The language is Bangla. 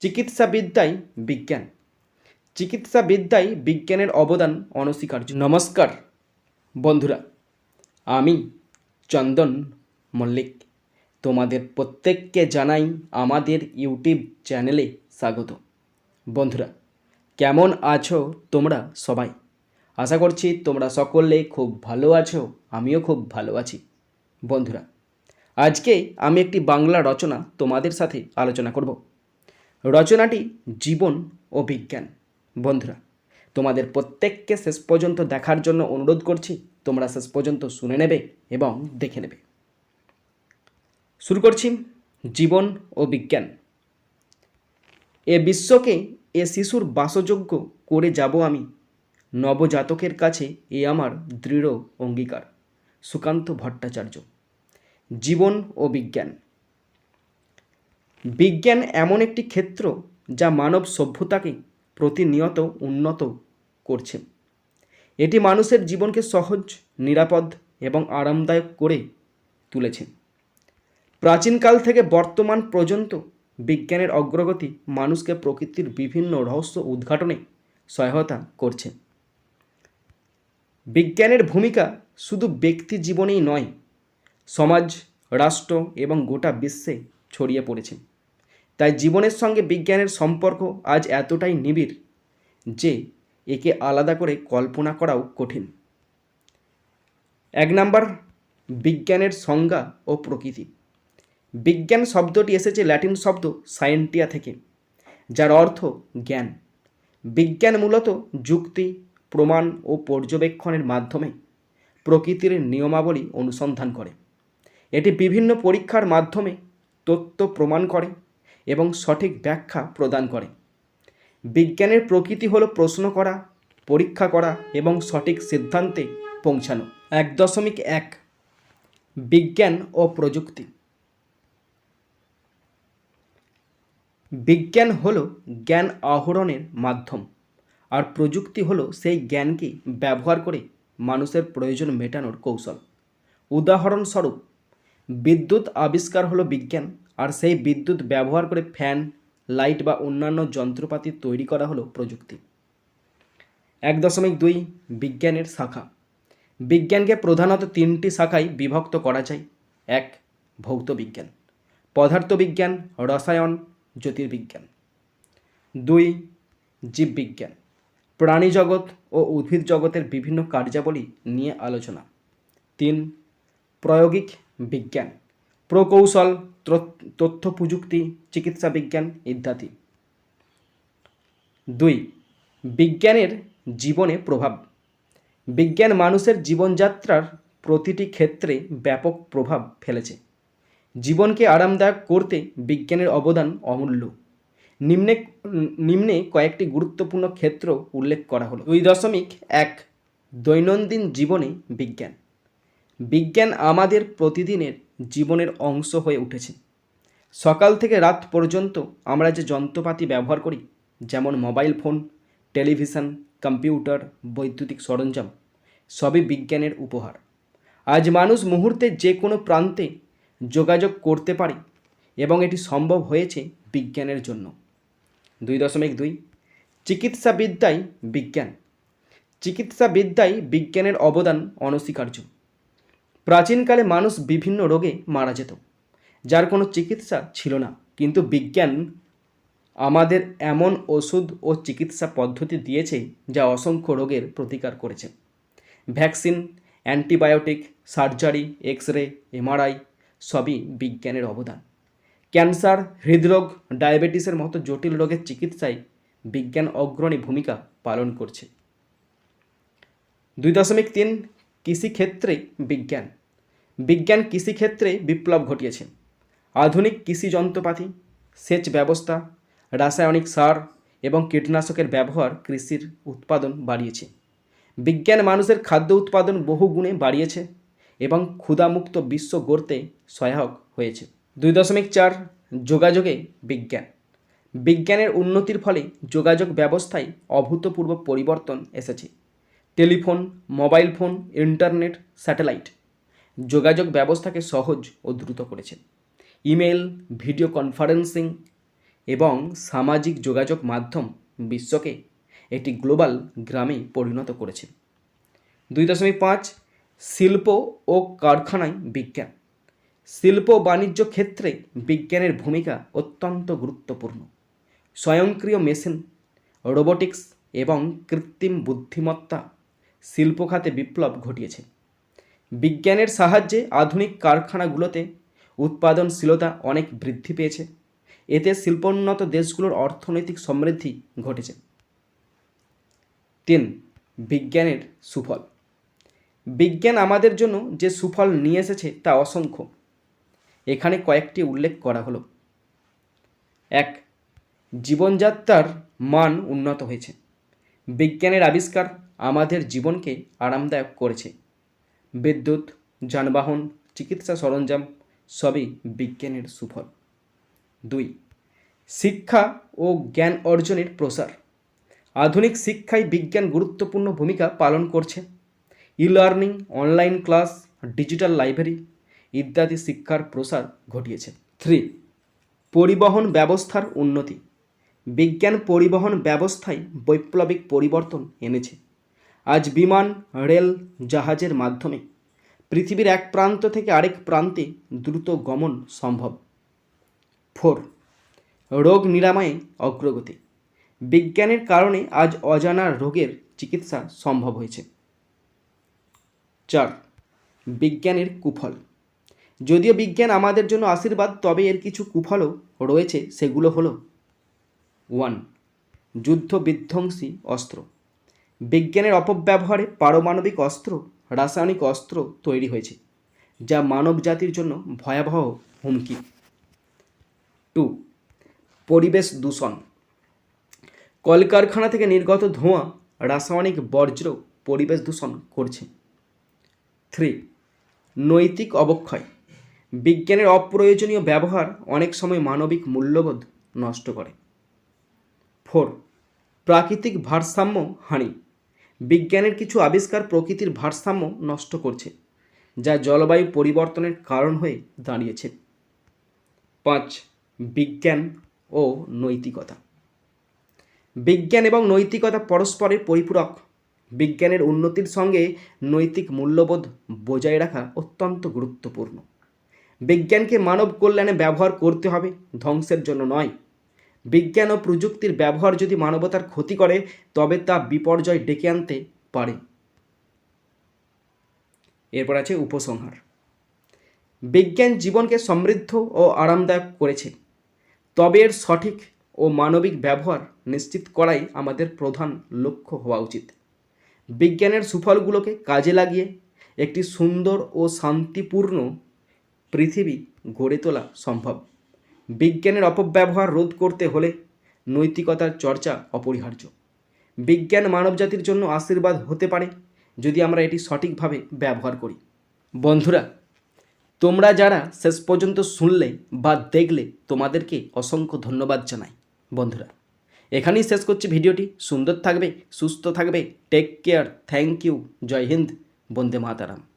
চিকিৎসাবিদ্যায় বিজ্ঞান। চিকিৎসাবিদ্যায় বিজ্ঞানের অবদান অনস্বীকার্য। নমস্কার, বন্ধুরা। আমি চন্দন মল্লিক। তোমাদের প্রত্যেককে জানাই আমাদের ইউটিউব চ্যানেলে স্বাগত। বন্ধুরা, কেমন আছো তোমরা সবাই? আশা করছি তোমরা সকলে খুব ভালো আছো, আমিও খুব ভালো আছি। বন্ধুরা, আজকে আমি একটি বাংলা রচনা তোমাদের সাথে আলোচনা করব। রচনাটি জীবন ও বিজ্ঞান। বন্ধুরা, তোমাদের প্রত্যেককে শেষ পর্যন্ত দেখার জন্য অনুরোধ করছি, তোমরা শেষ পর্যন্ত শুনে নেবে এবং দেখে নেবে। শুরু করছি জীবন ও বিজ্ঞান। এ বিশ্বকে এ শিশুর বাসযোগ্য করে যাব আমি। নবজাতকের কাছে এ আমার দৃঢ় অঙ্গীকার, সুকান্ত ভট্টাচার্য। জীবন ও বিজ্ঞান। বিজ্ঞান এমন একটি ক্ষেত্র যা মানব সভ্যতাকে প্রতিনিয়ত উন্নত করছে। এটি মানুষের জীবনকে সহজ, নিরাপদ এবং আরামদায়ক করে তুলেছে। প্রাচীনকাল থেকে বর্তমান পর্যন্ত বিজ্ঞানের অগ্রগতি মানুষকে প্রকৃতির বিভিন্ন রহস্য উদ্ঘাটনে সহায়তা করছে। বিজ্ঞানের ভূমিকা শুধু ব্যক্তি জীবনেই নয়, সমাজ, রাষ্ট্র এবং গোটা বিশ্বে ছড়িয়ে পড়েছে। তাই জীবনের সঙ্গে বিজ্ঞানের সম্পর্ক আজ এতটাই নিবিড় যে একে আলাদা করে কল্পনা করাও কঠিন। এক নাম্বার, বিজ্ঞানের সংজ্ঞা ও প্রকৃতি। বিজ্ঞান শব্দটি এসেছে ল্যাটিন শব্দ সায়েন্টিয়া থেকে, যার অর্থ জ্ঞান। বিজ্ঞান মূলত যুক্তি, প্রমাণ ও পর্যবেক্ষণের মাধ্যমে প্রকৃতির নিয়মাবলী অনুসন্ধান করে। এটি বিভিন্ন পরীক্ষার মাধ্যমে তথ্য প্রমাণ করে এবং সঠিক ব্যাখ্যা প্রদান করে। বিজ্ঞানের প্রকৃতি হলো প্রশ্ন করা, পরীক্ষা করা এবং সঠিক সিদ্ধান্তে পৌঁছানো। এক দশমিক এক, বিজ্ঞান ও প্রযুক্তি। বিজ্ঞান হলো জ্ঞান আহরণের মাধ্যম আর প্রযুক্তি হলো সেই জ্ঞানকে ব্যবহার করে মানুষের প্রয়োজন মেটানোর কৌশল। উদাহরণস্বরূপ, বিদ্যুৎ আবিষ্কার হলো বিজ্ঞান আর সেই বিদ্যুৎ ব্যবহার করে ফ্যান, লাইট বা অন্যান্য যন্ত্রপাতি তৈরি করা হলো প্রযুক্তি। এক দশমিক দুই বিজ্ঞানের শাখা। বিজ্ঞানকে প্রধানত তিনটি শাখায় বিভক্ত করা যায়। এক, ভৌত বিজ্ঞান পদার্থবিজ্ঞান রসায়ন, জ্যোতির্বিজ্ঞান। দুই জীববিজ্ঞান প্রাণী জগৎ ও উদ্ভিদ জগতের বিভিন্ন কার্যাবলী নিয়ে আলোচনা। তিন, প্রায়োগিক বিজ্ঞান প্রকৌশল তথ্য প্রযুক্তি চিকিৎসা বিজ্ঞান ইত্যাদি। দুই, বিজ্ঞানের জীবনে প্রভাব। বিজ্ঞান মানুষের জীবনযাত্রার প্রতিটি ক্ষেত্রে ব্যাপক প্রভাব ফেলেছে। জীবনকে আরামদায়ক করতে বিজ্ঞানের অবদান অমূল্য। নিম্নে নিম্নে কয়েকটি গুরুত্বপূর্ণ ক্ষেত্র উল্লেখ করা হলো। দুই দশমিক এক, দৈনন্দিন জীবনে বিজ্ঞান। বিজ্ঞান আমাদের প্রতিদিনের জীবনের অংশ হয়ে উঠেছে। সকাল থেকে রাত পর্যন্ত আমরা যে যন্ত্রপাতি ব্যবহার করি, যেমন মোবাইল ফোন, টেলিভিশন, কম্পিউটার, বৈদ্যুতিক সরঞ্জাম, সবই বিজ্ঞানের উপহার। আজ মানুষ মুহূর্তে যে কোনো প্রান্তে যোগাযোগ করতে পারে এবং এটি সম্ভব হয়েছে বিজ্ঞানের জন্য। দুই দশমিক দুই চিকিৎসাবিদ্যায় বিজ্ঞান। চিকিৎসাবিদ্যায় বিজ্ঞানের অবদান অনস্বীকার্য। প্রাচীনকালে মানুষ বিভিন্ন রোগে মারা যেত, যার কোনো চিকিৎসা ছিল না। কিন্তু বিজ্ঞান আমাদের এমন ওষুধ ও চিকিৎসা পদ্ধতি দিয়েছে, যা অসংখ্য রোগের প্রতিকার করেছে। Vaccine, antibiotic, surgery X ray MRI, সবই বিজ্ঞানের অবদান। ক্যান্সার, হৃদরোগ, ডায়াবেটিসের মতো জটিল রোগের চিকিৎসায় বিজ্ঞান অগ্রণী ভূমিকা পালন করছে। দুই দশমিক তিন কৃষিক্ষেত্রে বিজ্ঞান। বিজ্ঞান কৃষিক্ষেত্রে বিপ্লব ঘটিয়েছে। আধুনিক কৃষি যন্ত্রপাতি, সেচ ব্যবস্থা, রাসায়নিক সার এবং কীটনাশকের ব্যবহার কৃষির উৎপাদন বাড়িয়েছে। বিজ্ঞান মানুষের খাদ্য উৎপাদন বহু গুণে বাড়িয়েছে এবং ক্ষুধামুক্ত বিশ্ব গড়তে সহায়ক হয়েছে। দুই দশমিক চার যোগাযোগে বিজ্ঞান। বিজ্ঞানের উন্নতির ফলে যোগাযোগ ব্যবস্থায় অভূতপূর্ব পরিবর্তন এসেছে। Telephone, mobile phone, internet, satellite যোগাযোগ ব্যবস্থাকে সহজ ও দ্রুত করেছে। ইমেল ভিডিও কনফারেন্সিং এবং সামাজিক যোগাযোগ মাধ্যম বিশ্বকে একটি গ্লোবাল গ্রামে পরিণত করেছে। দুই দশমিক পাঁচ, শিল্প ও কারখানায় বিজ্ঞান। শিল্প বাণিজ্য ক্ষেত্রে বিজ্ঞানের ভূমিকা অত্যন্ত গুরুত্বপূর্ণ। স্বয়ংক্রিয় মেশিন, রোবোটিক্স এবং কৃত্রিম বুদ্ধিমত্তা শিল্প খাতে বিপ্লব ঘটিয়েছে। বিজ্ঞানের সাহায্যে আধুনিক কারখানাগুলোতে উৎপাদনশীলতা অনেক বৃদ্ধি পেয়েছে। এতে শিল্পোন্নত দেশগুলোর অর্থনৈতিক সমৃদ্ধি ঘটেছে। তিন, বিজ্ঞানের সুফল। বিজ্ঞান আমাদের জন্য যে সুফল নিয়ে এসেছে তা অসংখ্য। এখানে কয়েকটি উল্লেখ করা হলো। এক, জীবনযাত্রার মান উন্নত হয়েছে। বিজ্ঞানের আবিষ্কার আমাদের জীবনকে আরামদায়ক করেছে। বিদ্যুৎ, যানবাহন, চিকিৎসা সরঞ্জাম সবই বিজ্ঞানের সুফল। দুই, শিক্ষা ও জ্ঞান অর্জনের প্রসার। আধুনিক শিক্ষায় বিজ্ঞান গুরুত্বপূর্ণ ভূমিকা পালন করছে। E learning online class digital library ইত্যাদি শিক্ষার প্রসার ঘটিয়েছে। থ্রি পরিবহন ব্যবস্থার উন্নতি। বিজ্ঞান পরিবহন ব্যবস্থায় বৈপ্লবিক পরিবর্তন এনেছে। আজ বিমান, রেল, জাহাজের মাধ্যমে পৃথিবীর এক প্রান্ত থেকে আরেক প্রান্তে দ্রুত গমন সম্ভব। ফোর, রোগ নিরাময়ে অগ্রগতি। বিজ্ঞানের কারণে আজ অজানা রোগের চিকিৎসা সম্ভব হয়েছে। চার, বিজ্ঞানের কুফল। যদিও বিজ্ঞান আমাদের জন্য আশীর্বাদ, তবে এর কিছু কুফলও রয়েছে, সেগুলো হলো, ওয়ান যুদ্ধ বিধ্বংসী অস্ত্র। বিজ্ঞানের অপব্যবহারে পারমাণবিক অস্ত্র, রাসায়নিক অস্ত্র তৈরি হয়েছে, যা মানব জাতির জন্য ভয়াবহ হুমকি। টু, পরিবেশ দূষণ। কলকারখানা থেকে নির্গত ধোঁয়া, রাসায়নিক বর্জ্য পরিবেশ দূষণ করছে। থ্রি, নৈতিক অবক্ষয়। বিজ্ঞানের অপ্রয়োজনীয় ব্যবহার অনেক সময় মানবিক মূল্যবোধ নষ্ট করে। ফোর, প্রাকৃতিক ভারসাম্য হানি। বিজ্ঞানের কিছু আবিষ্কার প্রকৃতির ভারসাম্য নষ্ট করছে, যা জলবায়ু পরিবর্তনের কারণ হয়ে দাঁড়িয়েছে। পাঁচ, বিজ্ঞান ও নৈতিকতা। বিজ্ঞান এবং নৈতিকতা পরস্পরের পরিপূরক। বিজ্ঞানের উন্নতির সঙ্গে নৈতিক মূল্যবোধ বজায় রাখা অত্যন্ত গুরুত্বপূর্ণ। বিজ্ঞানকে মানব কল্যাণে ব্যবহার করতে হবে, ধ্বংসের জন্য নয়। বিজ্ঞান ও প্রযুক্তির ব্যবহার যদি মানবতার ক্ষতি করে, তবে তা বিপর্যয় ডেকে আনতে পারে। এরপর আছে উপসংহার। বিজ্ঞান জীবনকে সমৃদ্ধ ও আরামদায়ক করেছে। তবে এর সঠিক ও মানবিক ব্যবহার নিশ্চিত করাই আমাদের প্রধান লক্ষ্য হওয়া উচিত। বিজ্ঞানের সুফলগুলোকে কাজে লাগিয়ে একটি সুন্দর ও শান্তিপূর্ণ পৃথিবী গড়ে তোলা সম্ভব। বিজ্ঞানের অপব্যবহার রোধ করতে হলে নৈতিকতার চর্চা অপরিহার্য। বিজ্ঞান মানবজাতির জন্য আশীর্বাদ হতে পারে যদি আমরা এটি সঠিকভাবে ব্যবহার করি। বন্ধুরা, তোমরা যারা শেষ পর্যন্ত শুনলে বা দেখলে তোমাদেরকে অসংখ্য ধন্যবাদ জানাই। বন্ধুরা, এখানেই শেষ করছি ভিডিওটি। সুন্দর থাকবে, সুস্থ থাকবে। টেক কেয়ার থ্যাংক ইউ জয় হিন্দ বন্দে মাতারাম